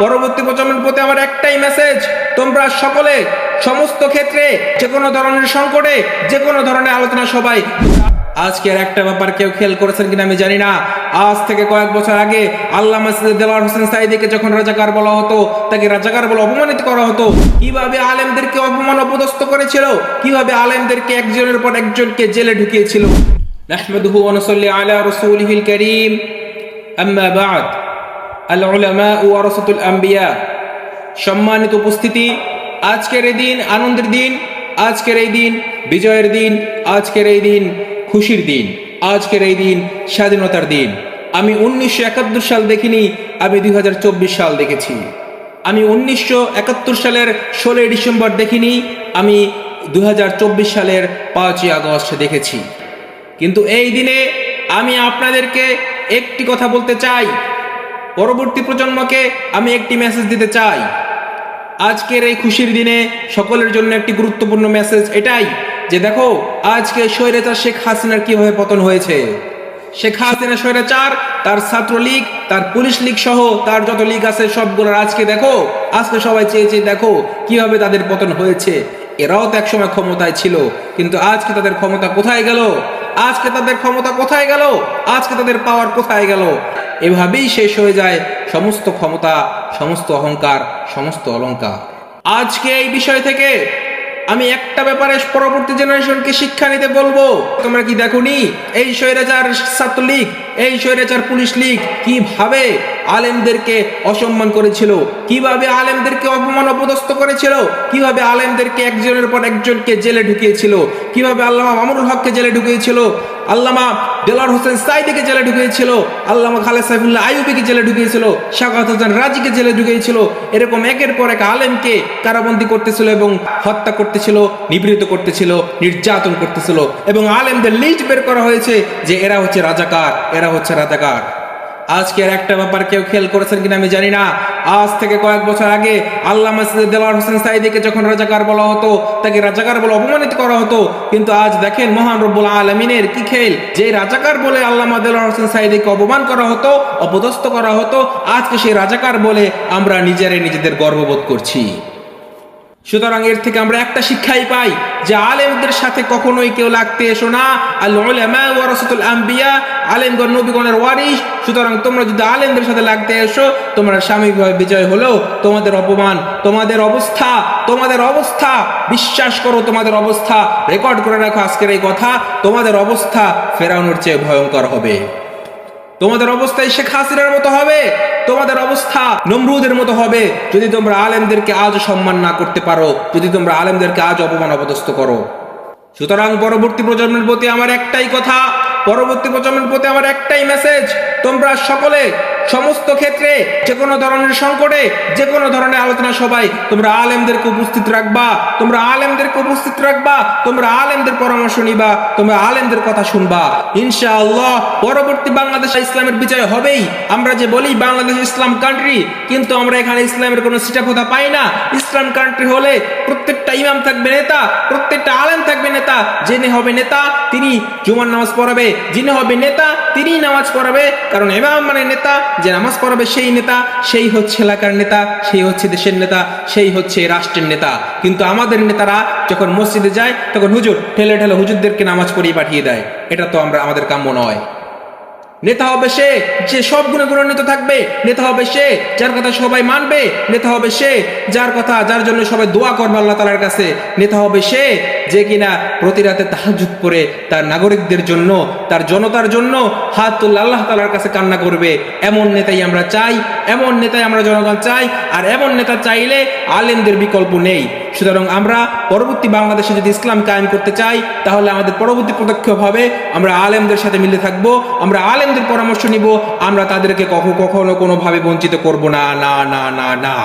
পরবর্তী প্রজন্মের প্রতি আমার একটাই মেসেজ তোমরা সকলে সমস্ত ক্ষেত্রে যে কোনো ধরনের সংকটে, যে কোনো ধরনের আলোচনা সবাই। আজকের একটা ব্যাপার কেউ খেয়াল করেছেন কিনা আমি জানি না। আজ থেকে কয়েক বছর আগে আল্লাহ মাসিদ দেওয়ার হোসেন সাইদিকে যখন রাজাকার বলা হতো, তাকে রাজাকার বলে অপমানিত করা হতো। কীভাবে আলেমদেরকে অপমান অপদস্থ করেছিল? কীভাবে আলেমদেরকে একজনের পর একজনকে জেলে ঢুকিয়েছিল? নাহমাদুহু ওয়া আলা রাসূলিহিল কারীম। আম্মা বা'দ। আল ওয়ারাসাতুল আম্বিয়া। সম্মানিত উপস্থিতি, আজকের এই দিন আনন্দের দিন, আজকের এই দিন বিজয়ের দিন, আজকের এই দিন খুশির দিন, আজকের এই দিন স্বাধীনতার দিন। আমি উনিশশো একাত্তর সাল দেখিনি, আমি দুই হাজার চব্বিশ সাল দেখেছি। আমি উনিশশো একাত্তর সালের ষোলোই ডিসেম্বর দেখিনি, আমি দু হাজার চব্বিশ সালের পাঁচই আগস্ট দেখেছি। কিন্তু এই দিনে আমি আপনাদেরকে একটি কথা বলতে চাই পরবর্তী প্রজন্মকে আমি একটি মেসেজ দিতে চাই। আজকের এই খুশির দিনে সকলের জন্য একটি গুরুত্বপূর্ণ মেসেজ এটাই যে দেখো, আজকে স্বৈরাচার শেখ হাসিনার কীভাবে পতন হয়েছে। শেখ হাসিনা স্বৈরাচার, তার ছাত্রলীগ, তার পুলিশ লীগ সহ তার যত লীগ আছে সবগুলোর আজকে দেখো, আজকে সবাই চেয়ে চেয়ে দেখো কীভাবে তাদের পতন হয়েছে। এরাও তো একসময় ক্ষমতায় ছিল, কিন্তু আজকে তাদের ক্ষমতা কোথায় গেল? আজকে তাদের ক্ষমতা কোথায় গেল? আজকে তাদের পাওয়ার কোথায় গেল? এভাবেই শেষ হয়ে যায় সমস্ত ক্ষমতা, সমস্ত অহংকার, সমস্ত অলঙ্কার। আজকে এই বিষয় থেকে আমি একটা ব্যাপারে পরবর্তী জেনারেশনকে শিক্ষা নিতে বলব। তোমরা কি দেখোনি? এই স্বৈরাচার ছাত্রলীগ এই স্বৈরাচার পুলিশ লীগ কীভাবে আলেমদেরকে অসম্মান করেছিল? কীভাবে আলেমদেরকে অপমান অপদস্থ করেছিল? কীভাবে আলেমদেরকে একজনের পর একজনকে জেলে ঢুকিয়েছিল? কীভাবে আল্লামা মামুনুল হককে জেলে ঢুকিয়েছিল? আল্লামা দেলার হোসেন সাইদিকে জেলে ঢুকিয়েছিল? আল্লামা খালেদ সাইফুল্লাহ আইয়ুবিকে জেলে ঢুকিয়েছিল? শাকাত হোসেন রাজিকে জেলে ঢুকিয়েছিল? এরকম একের পর এক আলেমকে কারাবন্দি করতেছিল এবং হত্যা করতেছিল, নিবৃত করতেছিল, নির্যাতন করতেছিল এবং আলেমদের লিস্ট বের করা হয়েছে যে এরা হচ্ছে রাজাকার, এরা হচ্ছে রাজাকার। আজকের একটা ব্যাপার কেউ খেয়াল করেছেন কিনা আমি জানি না। আজ থেকে কয়েক বছর আগে আল্লাহ মাসিদ দেওয়ার হোসেন সাইদিকে যখন রাজাকার বলা হতো, তাকে রাজাকার বলে অপমানিত করা হতো। কিন্তু আজ দেখেন মহান রব্বুল আলমিনের কি খেল। যে রাজাকার বলে আল্লামা দেওয়ার হোসেন সাইদিকে অপমান করা হতো, অপদস্থ করা হতো, আজকে সেই রাজাকার বলে আমরা নিজেরাই নিজেদের গর্ববোধ করছি। সুতরাং এর থেকে আমরা একটা শিক্ষাই পাই যে আলেমদের সাথে কখনোই কেউ লাগতে এসো না। আল্লাহুল আম্বিয়া আলেমগণ, নবীগণের ওয়ারিস সুতরাং তোমরা যদি আলেমদের সাথে লাগতে এসো, তোমরা সাময়িকভাবে বিজয় হলেও তোমাদের অপমান, তোমাদের অবস্থা তোমাদের অবস্থা, বিশ্বাস করো তোমাদের অবস্থা, রেকর্ড করে রাখো আজকের এই কথা, তোমাদের অবস্থা ফেরানোর চেয়ে ভয়ঙ্কর হবে। তোমাদের অবস্থায় শেখ হাসিনার মতো হবে, তোমাদের অবস্থা নমরুদের মতো হবে, যদি তোমরা আলেমদেরকে আজ সম্মান না করতে পারো, যদি তোমরা আলেমদেরকে আজ অপমান অপদস্থ করো। সুতরাং পরবর্তী প্রজন্মের প্রতি আমার একটাই কথা পরবর্তী প্রজন্মের প্রতি আমার একটাই মেসেজ তোমরা সকলে সমস্ত ক্ষেত্রে যে কোনো ধরনের সংকটে যে কোনো ধরনের আলোচনা সবাই তোমরা আলেমদেরকে উপস্থিত রাখবা, তোমরা আলেমদেরকে উপস্থিত রাখবা, তোমরা আলেমদের পরামর্শ নিবা, তোমরা আলেমদের কথা শুনবা। ইনশাআল্লাহ, পরবর্তী বাংলাদেশ ইসলামের বিজয় হবেই। আমরা যে বলি বাংলাদেশ ইসলাম কান্ট্রি কিন্তু আমরা এখানে ইসলামের কোনো সিটাফোতা পাই না। ইসলাম কান্ট্রি হলে প্রত্যেকটা ইমাম থাকবে নেতা, প্রত্যেকটা আলেম থাকবে নেতা, যিনি হবে নেতা, তিনি জুমার নামাজ পড়াবে, যিনি হবে নেতা তিনি নামাজ পড়াবে। কারণ এমাম মানে নেতা, যে নামাজ পড়াবে সেই নেতা, সেই হচ্ছে এলাকার নেতা, সেই হচ্ছে দেশের নেতা, সেই হচ্ছে রাষ্ট্রের নেতা। কিন্তু আমাদের নেতারা যখন মসজিদে যায়, তখন হুজুর ঠেলে ঠেলে হুজুরদেরকে নামাজ পড়িয়ে পাঠিয়ে দেয়। এটা তো আমরা, আমাদের কাম্য নয়। নেতা হবে সে, যে সব গুণে গুণান্বিত থাকবে। নেতা হবে সে, যার কথা সবাই মানবে। নেতা হবে সে, যার কথা, যার জন্য সবাই দোয়া করবে আল্লাহ তালার কাছে। নেতা হবে সে, যে কিনা প্রতি রাতে তাহাজুদ করে তার নাগরিকদের জন্য, তার জনতার জন্য হাত তুল্লা আল্লাহ তালার কাছে কান্না করবে। এমন নেতাই আমরা চাই, এমন নেতাই আমরা জনগণ চাই, আর এমন নেতা চাইলে আলেমদের বিকল্প নেই। সুতরাং আমরা পরবর্তী বাংলাদেশে যদি ইসলাম কায়েম করতে চাই, তাহলে আমাদের পরবর্তী পদক্ষেপ হবে, আমরা আলেমদের সাথে মিলে থাকব, আমরা আলেমদের পরামর্শ নিব, আমরা তাদেরকে কখনো কখনো কোনোভাবে বঞ্চিত করব না না না না না।